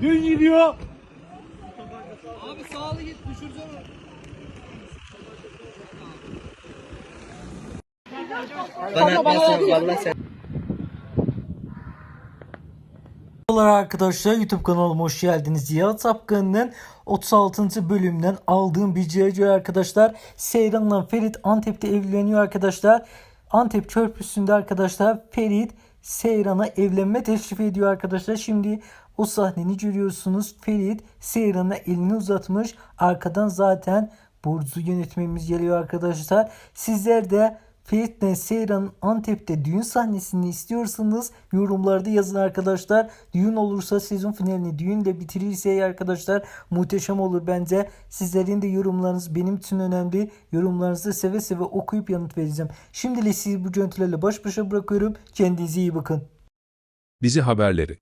Düz gidiyor. Abi sağlı git düşüreceğim. Bana atmasın sen. Merhabalar arkadaşlar YouTube kanalıma hoş geldiniz. Yağıt Sapkan'ın 36. bölümden aldığım bir CC arkadaşlar. Seyran'la Ferit Antep'te evleniyor arkadaşlar. Antep Köprüsü'nde arkadaşlar Ferit Seyran'a evlenme teklif ediyor arkadaşlar. Şimdi o sahneni görüyorsunuz. Ferit Seyran'a elini uzatmış. Arkadan zaten Burcu yönetmemiz geliyor arkadaşlar. Sizler de Ferit'le Seyran'ın Antep'te düğün sahnesini istiyorsanız yorumlarda yazın arkadaşlar. Düğün olursa sezon finalini düğünle bitirirse arkadaşlar muhteşem olur bence. Sizlerin de yorumlarınız benim için önemli. Yorumlarınızı seve seve okuyup yanıt vereceğim. Şimdilik sizi bu görüntülerle baş başa bırakıyorum. Kendinize iyi bakın. Dizi haberleri